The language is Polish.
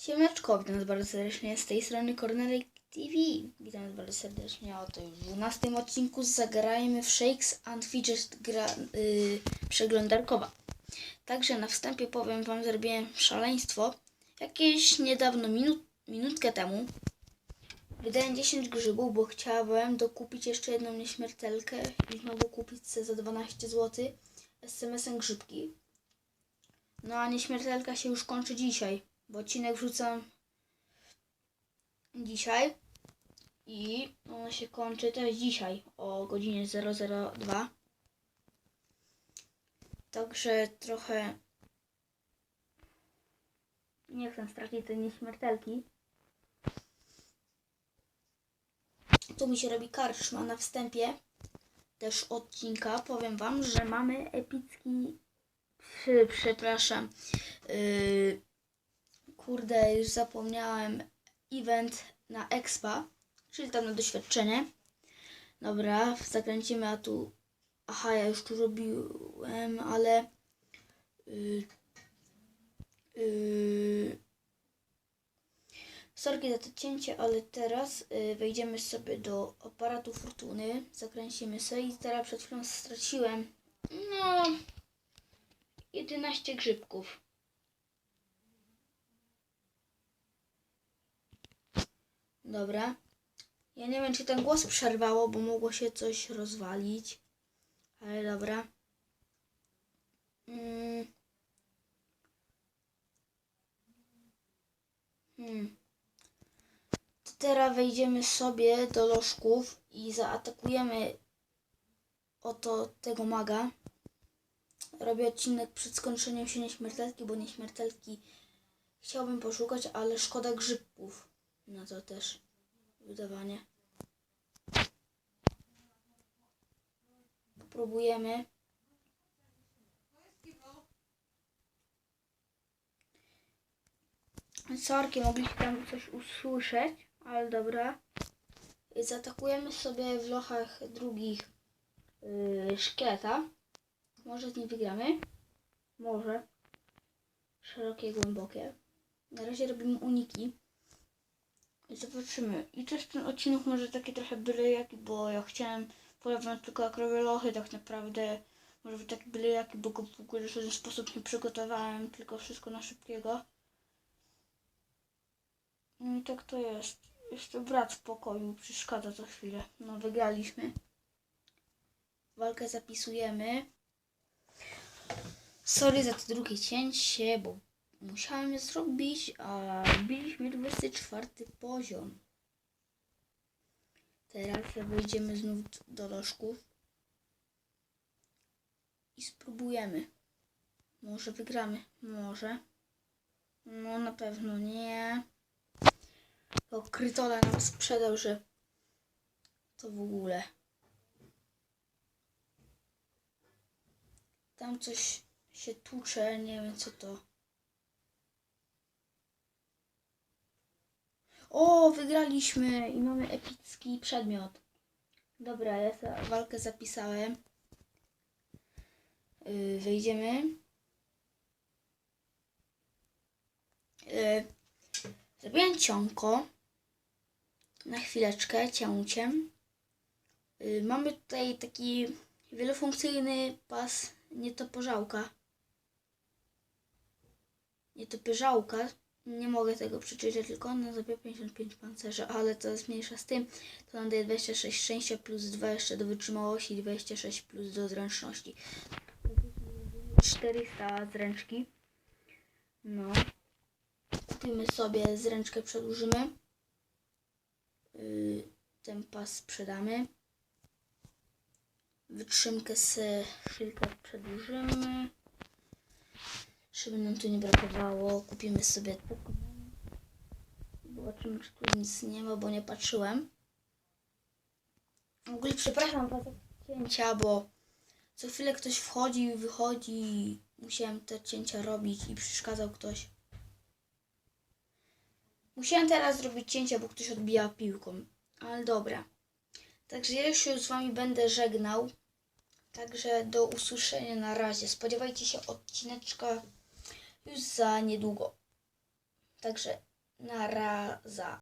Siemeczko, witam was bardzo serdecznie z tej strony Cornelik TV. Witam was bardzo serdecznie. Już w 12 odcinku zagrajmy w Shakes and Fidget gra, yy, przeglądarkowa. Także na wstępie powiem wam, zrobiłem szaleństwo. Jakieś niedawno, minut, minutkę temu, wydałem 10 grzybów, bo chciałem dokupić jeszcze jedną nieśmiertelkę i znowu kupić za 12 zł SMS-em grzybki. No a nieśmiertelka się już kończy dzisiaj, bo odcinek wrzucam dzisiaj i ona się kończy też dzisiaj o godzinie 002. Także trochę nie chcę stracić tej nieśmiertelki. Tu mi się robi karczma na wstępie też odcinka. Powiem wam, że mamy epicki przepraszam. Yy, kurde, już zapomniałem. Event na Expa, czyli tam na doświadczenie. Dobra, zakręcimy, a tu. Aha, ja już tu robiłem, ale. Yy, yy, Sorki za to cięcie, ale teraz yy, wejdziemy sobie do aparatu fortuny, zakręcimy sobie i teraz przed chwilą straciłem. No, 11 grzybków. Dobra. Ja nie wiem, czy ten głos przerwało, bo mogło się coś rozwalić. Ale dobra. Mm. Hmm. To teraz wejdziemy sobie do lożków i zaatakujemy oto tego maga robię odcinek przed skończeniem się nieśmiertelki, bo nieśmiertelki chciałbym poszukać, ale szkoda grzybów na to też wydawanie. Popróbujemy. Sorki, mogliście tam coś usłyszeć, ale dobra. I Zaatakujemy sobie w lochach drugich yy. Może z nim wygramy. Może. Szerokie, głębokie. Na razie robimy uniki. Zobaczymy. I też ten odcinek może taki trochę byle jaki, bo ja chciałem polewać tylko jak robię lochy, tak naprawdę może być taki byle jaki, bo go w ogóle w żaden sposób nie przygotowałem, tylko wszystko na szybkiego. No i tak to jest. Jeszcze brat w pokoju przeszkadza co chwilę. No wygraliśmy. Walkę zapisujemy. Sorry za to drugie cięcie, bo musiałem zrobić, a biliśmy 24 poziom. Teraz wejdziemy znów do lożków i spróbujemy. Może wygramy, może. No na pewno nie. Bo Krytola nam sprzedał, że to w ogóle. Tam coś się tłucze, nie wiem co to. O, wygraliśmy i mamy epicki przedmiot. Dobra, ja za walkę zapisałem. Yy, wejdziemy. Yy, zrobiłem. Na chwileczkę, cięciem. Yy, mamy tutaj taki wielofunkcyjny pas nietoporzałka. Nietopierzałka. Nie mogę tego przeczytać, tylko on na zabija 55 pancerza, ale to jest mniejsza z tym. To nam daje 26 szczęścia plus 2 jeszcze do wytrzymałości i 26 plus do zręczności. 400 zręczki. No. Kupimy sobie zręczkę, przedłużymy. Yy, ten pas sprzedamy. Wytrzymkę z szylka przedłużymy. Żeby nam tu nie brakowało. Kupimy sobie tylko. Zobaczymy, czy tu nic nie ma, bo nie patrzyłem. W ogóle przepraszam za cięcia, bo co chwilę ktoś wchodzi i wychodzi musiałem te cięcia robić i przeszkadzał ktoś. Musiałem teraz zrobić cięcia, bo ktoś odbija piłką. Ale dobra. Także ja się z wami będę żegnał. Także do usłyszenia na razie. Spodziewajcie się odcineczka już za niedługo. Także Na raza.